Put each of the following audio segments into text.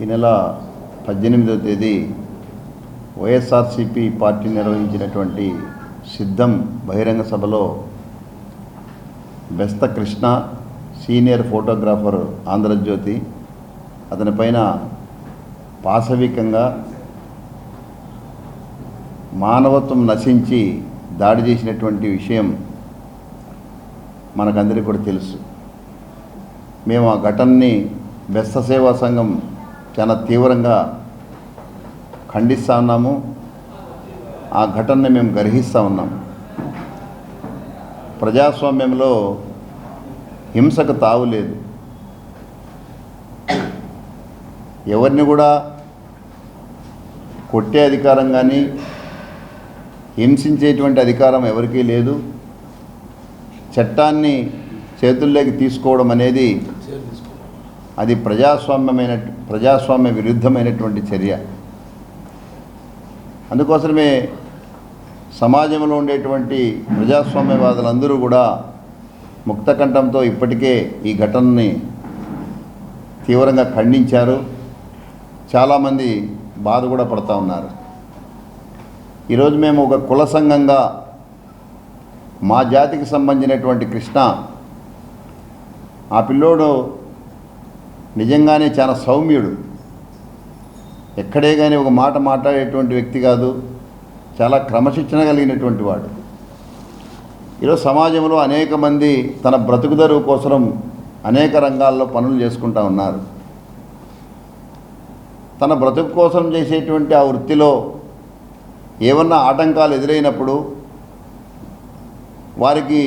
ఈ నెల పద్దెనిమిదవ తేదీ వైఎస్ఆర్సిపి పార్టీ నిర్వహించినటువంటి సిద్ధం బహిరంగ సభలో బెస్త కృష్ణ సీనియర్ ఫోటోగ్రాఫర్ ఆంధ్రజ్యోతి అతనిపైన పాశవికంగా మానవత్వం నశించి దాడి చేసినటువంటి విషయం మనకందరికీ కూడా తెలుసు. మేము ఆ ఘటనని బెస్త సేవా సంఘం చాలా తీవ్రంగా ఖండిస్తూ ఉన్నాము ఆ ఘటనని మేము గ్రహిస్తూ ఉన్నాం. ప్రజాస్వామ్యంలో హింసకు తావు లేదు. ఎవరిని కూడా కొట్టే అధికారం కానీ హింసించేటువంటి అధికారం ఎవరికీ లేదు. చట్టాన్ని చేతుల్లోకి తీసుకోవడం అనేది అది ప్రజాస్వామ్యమైన ప్రజాస్వామ్య విరుద్ధమైనటువంటి చర్య. అందుకోసమే సమాజంలో ఉండేటువంటి ప్రజాస్వామ్యవాదులందరూ కూడా ముక్తకంఠంతో ఇప్పటికే ఈ ఘటనని తీవ్రంగా ఖండించారు. చాలామంది బాధ కూడా పడుతూ ఉన్నారు. ఈరోజు మేము ఒక కుల సంఘంగా మా జాతికి సంబంధించినటువంటి కృష్ణ ఆ పిల్లోడు నిజంగానే చాలా సౌమ్యుడు. ఎక్కడే కానీ ఒక మాట మాట్లాడేటువంటి వ్యక్తి కాదు. చాలా క్రమశిక్షణ కలిగినటువంటి వాడు. ఈరోజు సమాజంలో అనేక మంది తన బ్రతుకుదరువు కోసం అనేక రంగాల్లో పనులు చేసుకుంటూ ఉన్నారు. తన బ్రతుకు కోసం చేసేటువంటి ఆ వృత్తిలో ఏమన్నా ఆటంకాలు ఎదురైనప్పుడు వారికి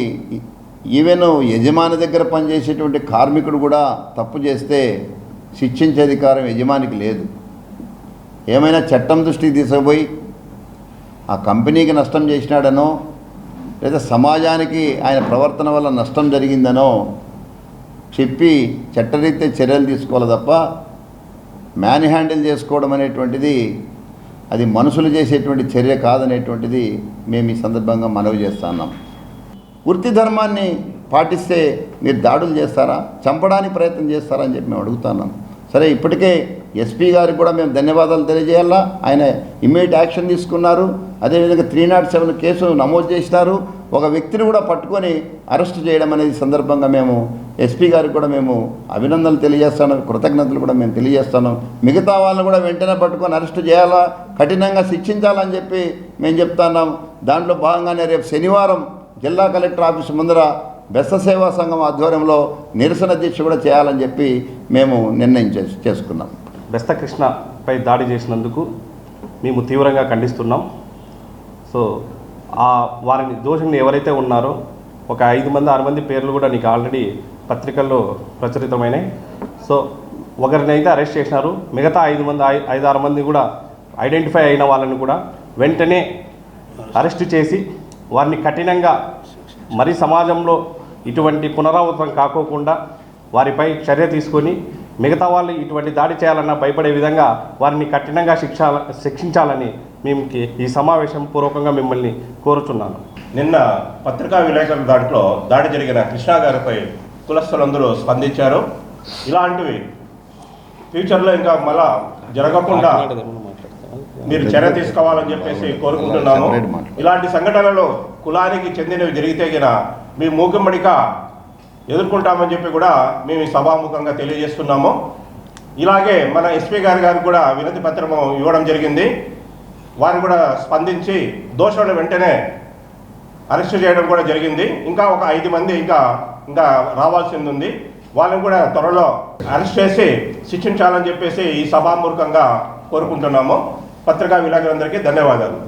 ఈవెన్ యజమాని దగ్గర పనిచేసేటువంటి కార్మికుడు కూడా తప్పు చేస్తే శిక్షించే అధికారం యజమానికి లేదు. ఏమైనా చట్టం దృష్టికి తీసుకుపోయి ఆ కంపెనీకి నష్టం చేసినాడనో లేదా సమాజానికి ఆయన ప్రవర్తన వల్ల నష్టం జరిగిందనో చెప్పి చట్టరీత్యా చర్యలు తీసుకోవాలి తప్ప మ్యాన్ హ్యాండిల్ చేసుకోవడం అనేటువంటిది అది మనుషులు చేసేటువంటి చర్య కాదనేటువంటిది మేము ఈ సందర్భంగా మనవి చేస్తున్నాం వృత్తి ధర్మాన్ని పాటిస్తే మీరు దాడులు చేస్తారా? చంపడానికి ప్రయత్నం చేస్తారా అని చెప్పి మేము అడుగుతున్నాం. సరే ఇప్పటికే ఎస్పీ గారికి కూడా మేము ధన్యవాదాలు తెలియజేయాలా? ఆయన ఇమ్మీడియట్ యాక్షన్ తీసుకున్నారు. అదేవిధంగా త్రీ నాట్ సెవెన్ కేసు నమోదు చేసినారు. ఒక వ్యక్తిని కూడా పట్టుకొని అరెస్ట్ చేయడం అనేది సందర్భంగా మేము ఎస్పీ గారికి కూడా మేము అభినందనలు తెలియజేస్తాను కృతజ్ఞతలు కూడా మేము తెలియజేస్తాను మిగతా వాళ్ళని కూడా వెంటనే పట్టుకొని అరెస్ట్ చేయాలా? కఠినంగా శిక్షించాలని చెప్పి మేము చెప్తున్నాం. దాంట్లో భాగంగానే రేపు శనివారం జిల్లా కలెక్టర్ ఆఫీస్ ముందర బెస్త సేవా సంఘం ఆధ్వర్యంలో నిరసన దీక్ష కూడా చేయాలని చెప్పి మేము నిర్ణయం చేసు చేసుకున్నాం. బెస్త కృష్ణపై దాడి చేసినందుకు మేము తీవ్రంగా ఖండిస్తున్నాం. సో ఆ వారిని దోషులు ఎవరైతే ఉన్నారో ఒక ఐదు మంది ఆరు మంది పేర్లు కూడా నీకు ఆల్రెడీ పత్రికల్లో ప్రచురితమైనాయి. సో ఒకరిని అయితే అరెస్ట్ చేసినారు. మిగతా ఐదు మంది ఐ- ఐదు ఆరు మంది కూడా ఐడెంటిఫై అయిన వాళ్ళని కూడా వెంటనే అరెస్ట్ చేసి వారిని కఠినంగా మరి సమాజంలో ఇటువంటి పునరావృతం కాకోకుండా వారిపై చర్య తీసుకొని మిగతా వాళ్ళు ఇటువంటి దాడి చేయాలన్నా భయపడే విధంగా వారిని కఠినంగా శిక్ష శిక్షించాలని మేము ఈ సమావేశం పూర్వకంగా మిమ్మల్ని కోరుచున్నాను. నిన్న పత్రికా విలేకరుల దాంట్లో దాడి జరిగిన కృష్ణా గారిపై కులస్తులందరూ స్పందించారు. ఇలాంటివి ఫ్యూచర్లో ఇంకా మళ్ళా జరగకుండా మీరు చర్య తీసుకోవాలని చెప్పేసి కోరుకుంటున్నాము ఇలాంటి సంఘటనలు కులానికి చెందినవి జరిగితే గిన మీ మూకుమ్మడిగా ఎదుర్కొంటామని చెప్పి కూడా మేము సభాముఖంగా తెలియజేస్తున్నాము. ఇలాగే మన ఎస్పీ గారి గారికి కూడా వినతి పత్రము ఇవ్వడం జరిగింది. వారు కూడా స్పందించి దోషులను వెంటనే అరెస్ట్ చేయడం కూడా జరిగింది. ఇంకా ఒక ఐదు మంది ఇంకా ఇంకా రావాల్సింది ఉంది వాళ్ళని కూడా త్వరలో అరెస్ట్ చేసి శిక్షించాలని చెప్పేసి ఈ సభామూర్ఖంగా కోరుకుంటున్నాము. పత్రికా విలేకరులందరికీ ధన్యవాదాలు.